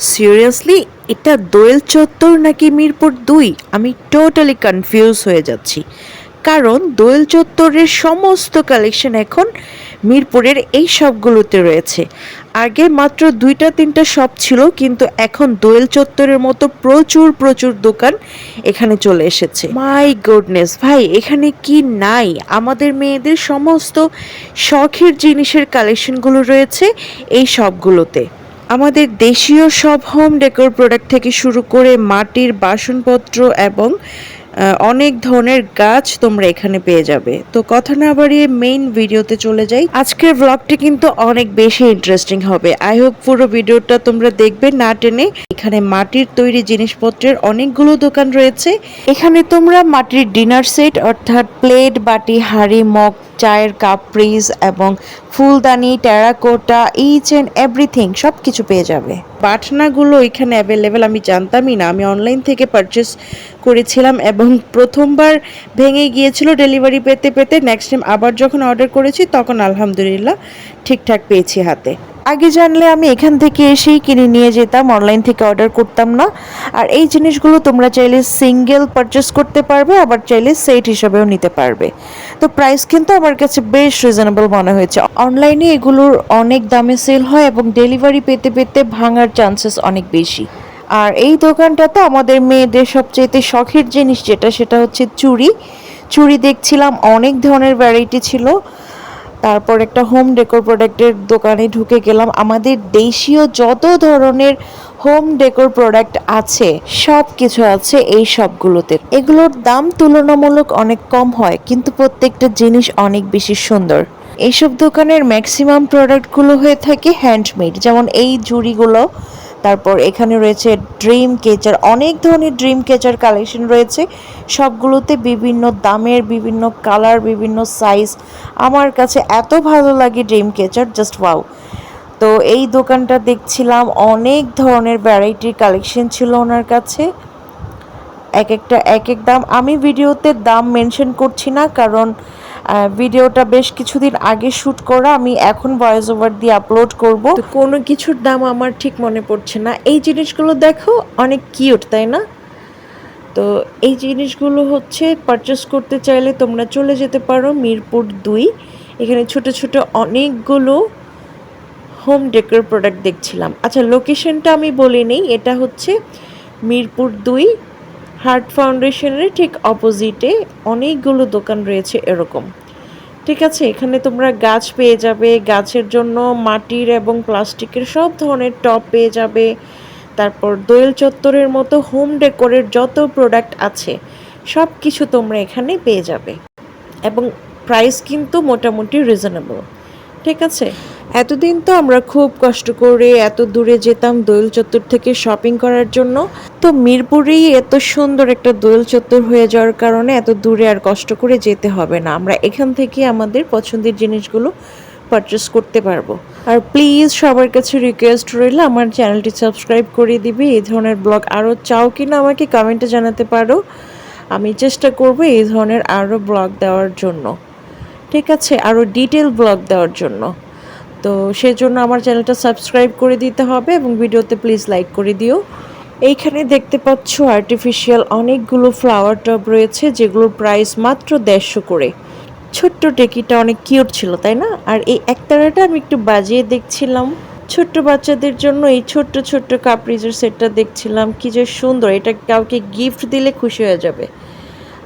Seriously এটা দোয়েল চত্বর নাকি মিরপুর দুই? আমি টোটালি কনফিউজ হয়ে যাচ্ছি। কারণ দোয়েল চত্বরের সমস্ত কালেকশন এখন মিরপুরের এই সবগুলোতে রয়েছে। আগে মাত্র দুইটা, তিনটা শপ ছিল, কিন্তু এখন দোয়েল চত্বরের মতো প্রচুর প্রচুর দোকান এখানে চলে এসেছে। মাই গুডনেস ভাই, এখানে কি নাই? আমাদের মেয়েদের সমস্ত শখের জিনিসের কালেকশনগুলো রয়েছে এই সবগুলোতে আমাদের দেশীয় সব হোম ডেকোর প্রোডাক্ট থেকে শুরু করে মাটির বাসনপত্র এবং অনেক ধরনের গাছ তোমরা এখানে পেয়ে যাবে। তো কথা না বাড়িয়ে মেইন ভিডিওতে চলে যাই। আজকের ব্লগটি কিন্তু অনেক বেশি ইন্টারেস্টিং হবে। আই হোপ পুরো ভিডিওটা তোমরা দেখবে না টেনে। এখানে মাটির তৈরি জিনিসপত্রের অনেকগুলো দোকান রয়েছে। এখানে তোমরা মাটির ডিনার সেট অর্থাৎ প্লেট বাটি, হাঁড়ি, মগ চায়ের কাপ, ফ্রিজ এবং ফুলদানি, টেরাকোটা ইচ অ্যান্ড এভরিথিং সব কিছু পেয়ে যাবে। বাটনাগুলো এখানে অ্যাভেলেবেল আমি জানতামই না। আমি অনলাইন থেকে পারচেস করেছিলাম এবং প্রথমবার ভেঙে গিয়েছিল ডেলিভারি পেতে পেতে। নেক্সট টাইম আবার যখন অর্ডার করেছি, তখন আলহামদুলিল্লাহ ঠিকঠাক পেয়েছি হাতে। আগে জানলে আমি এখান থেকে এসেই কিনে নিয়ে যেতাম অনলাইন থেকে অর্ডার করতাম না। আর এই জিনিসগুলো তোমরা চাইলে সিঙ্গেল পারচেস করতে পারবে, আবার চাইলে সেট হিসাবেও নিতে পারবে। তো প্রাইস কিন্তু আমার কাছে বেশ রিজনেবল মনে হয়েছে। অনলাইনে এগুলোর অনেক দামে সেল হয় এবং ডেলিভারি পেতে পেতে ভাঙার চান্সেস অনেক বেশি। আর এই দোকানটাতে আমাদের মেয়েদের সবচেয়ে শখের জিনিস যেটা, সেটা হচ্ছে চুড়ি। চুড়ি দেখছিলাম অনেক ধরনের ভ্যারাইটি ছিল। তারপর একটা হোম ডেকোর প্রোডাক্টের দোকানে ঢুকে গেলাম। আমাদের দেশীয় যত ধরনের হোম ডেকোর প্রোডাক্ট আছে সব কিছু আছে এই সবগুলোতে। এগুলোর দাম তুলনামূলক অনেক কম হয়, কিন্তু প্রত্যেকটা জিনিস অনেক বেশি সুন্দর। এইসব দোকানের ম্যাক্সিমাম প্রোডাক্টগুলো হয়ে থাকে হ্যান্ডমেড যেমন এই জুড়িগুলো। তারপর এখানে রয়েছে ড্রিম কেচার অনেক ধরনের ড্রিম কেচার কালেকশন রয়েছে। সবগুলোতে বিভিন্ন দামের, বিভিন্ন কালার বিভিন্ন সাইজ আমার কাছে এত ভালো লাগে ড্রিম কেচার জাস্ট ওয়াও তো এই দোকানটা দেখছিলাম, অনেক ধরনের ভ্যারাইটির কালেকশন ছিল ওনার কাছে। এক একটা, এক এক দাম। আমি ভিডিওতে দাম মেনশন করছি না, কারণ ভিডিওটা বেশ কিছুদিন আগে শ্যুট করা, আমি এখন ভয়েস ওভার দিয়ে আপলোড করব। কোনো কিছুর দাম আমার ঠিক মনে পড়ছে না। এই জিনিসগুলো দেখো, অনেক কিউট তাই না? তো এই জিনিসগুলো হচ্ছে পারচেস করতে চাইলে তোমরা চলে যেতে পারো মিরপুর দুই। এখানে ছোট ছোট অনেকগুলো হোম ডেকোর প্রোডাক্ট দেখছিলাম। আচ্ছা লোকেশনটা আমি বলি নেই এটা হচ্ছে মিরপুর দুই। হার্ট ফাউন্ডেশনের ঠিক অপোজিটে অনেকগুলো দোকান রয়েছে এরকম। ঠিক আছে, এখানে তোমরা গাছ পেয়ে যাবে, গাছের জন্য মাটির এবং প্লাস্টিকের সব ধরনের টব পেয়ে যাবে। তারপর দোয়েল চত্বরের মতো হোম ডেকোরের যত প্রোডাক্ট আছে সব কিছু তোমরা এখানে পেয়ে যাবে। এবং প্রাইস কিন্তু মোটামুটি রিজনেবল। ঠিক আছে? এতদিন তো আমরা খুব কষ্ট করে এত দূরে যেতাম দোয়েল চত্বর থেকে শপিং করার জন্য। তো মিরপুরেই এত সুন্দর একটা দোয়েল চত্বর হয়ে যাওয়ার কারণে এত দূরে আর কষ্ট করে যেতে হবে না। আমরা এখান থেকে আমাদের পছন্দের জিনিসগুলো পারচেস করতে পারব। আর প্লিজ সবার কাছে রিকোয়েস্ট রইল, আমার চ্যানেলটি সাবস্ক্রাইব করে দিবে। এই ধরনের ব্লগ আরও চাও কি না আমাকে কমেন্টে জানাতে পারো। আমি চেষ্টা করব এই ধরনের আরও ব্লগ দেওয়ার জন্য। ঠিক আছে আরও ডিটেল ব্লগ দেওয়ার জন্য। তো সেজন্য আমার চ্যানেলটা সাবস্ক্রাইব করে দিতে হবে এবং ভিডিওতে প্লিজ লাইক করে দিও। এইখানে দেখতে পাচ্ছ আর্টিফিশিয়াল অনেকগুলো ফ্লাওয়ার টব রয়েছে, যেগুলোর প্রাইস মাত্র দেড়শো করে। ছোট্ট টেকিটা অনেক কিউট ছিল, তাই না? আর এই একতারাটা আমি একটু বাজিয়ে দেখছিলাম। ছোট্ট বাচ্চাদের জন্য এই ছোট্ট ছোট্ট কাপড়িজের সেটটা দেখছিলাম। কি যে সুন্দর, এটা কাউকে গিফট দিলে খুশি হয়ে যাবে।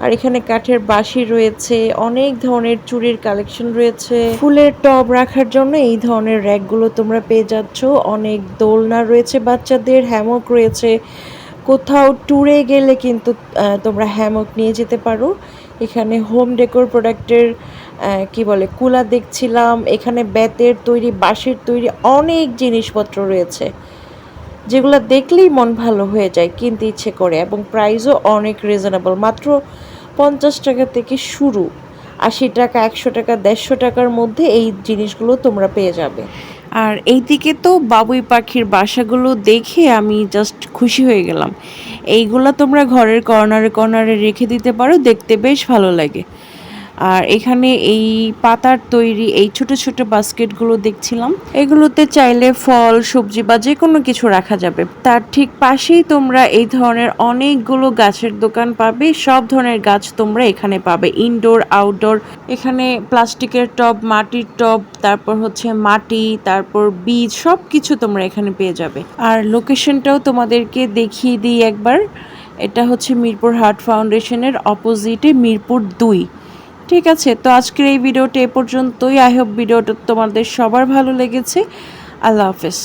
আর এখানে কাঠের বাঁশি রয়েছে, অনেক ধরনের চুরির কালেকশন রয়েছে। ফুলের টব রাখার জন্য এই ধরনের র্যাকগুলো তোমরা পেয়ে যাচ্ছ। অনেক দোলনা রয়েছে, বাচ্চাদের হ্যামক রয়েছে। কোথাও ট্যুরে গেলে কিন্তু তোমরা হ্যামক নিয়ে যেতে পারো। এখানে হোম ডেকোর প্রোডাক্টের কি বলে, কুলা দেখছিলাম। এখানে বেতের তৈরি, বাঁশের তৈরি অনেক জিনিসপত্র রয়েছে। যেগুলো দেখলেই মন ভালো হয়ে যায়, কিনতে ইচ্ছে করে এবং প্রাইসও অনেক রিজনেবল মাত্র পঞ্চাশ টাকা থেকে শুরু আশি টাকা একশো টাকা, দেড়শো টাকার মধ্যে এই জিনিসগুলো তোমরা পেয়ে যাবে। আর এইদিকে তো বাবুই পাখির বাসাগুলো দেখে আমি জাস্ট খুশি হয়ে গেলাম। এইগুলো তোমরা ঘরের কর্নারে কর্নারে রেখে দিতে পারো, দেখতে বেশ ভালো লাগে। আর এখানে এই পাতার তৈরি, এই ছোট ছোট বাস্কেটগুলো দেখছিলাম। এগুলোতে চাইলে ফল, সবজি বা যে কোনো কিছু রাখা যাবে। তার ঠিক পাশেই তোমরা এই ধরনের অনেকগুলো গাছের দোকান পাবে। সব ধরনের গাছ তোমরা এখানে পাবে। ইনডোর আউটডোর এখানে প্লাস্টিকের টব, মাটির টব, তারপর হচ্ছে মাটি, তারপর বীজ সব কিছু তোমরা এখানে পেয়ে যাবে। আর লোকেশনটাও তোমাদেরকে দেখিয়ে দিই একবার। এটা হচ্ছে মিরপুর হার্ট ফাউন্ডেশনের অপোজিটে মিরপুর দুই। ঠিক আছে, তো আজকের এই ভিডিওটা এ পর্যন্তই। আই হোপ ভিডিওটা তোমাদের সবার ভালো লেগেছে। আল্লাহ হাফেজ।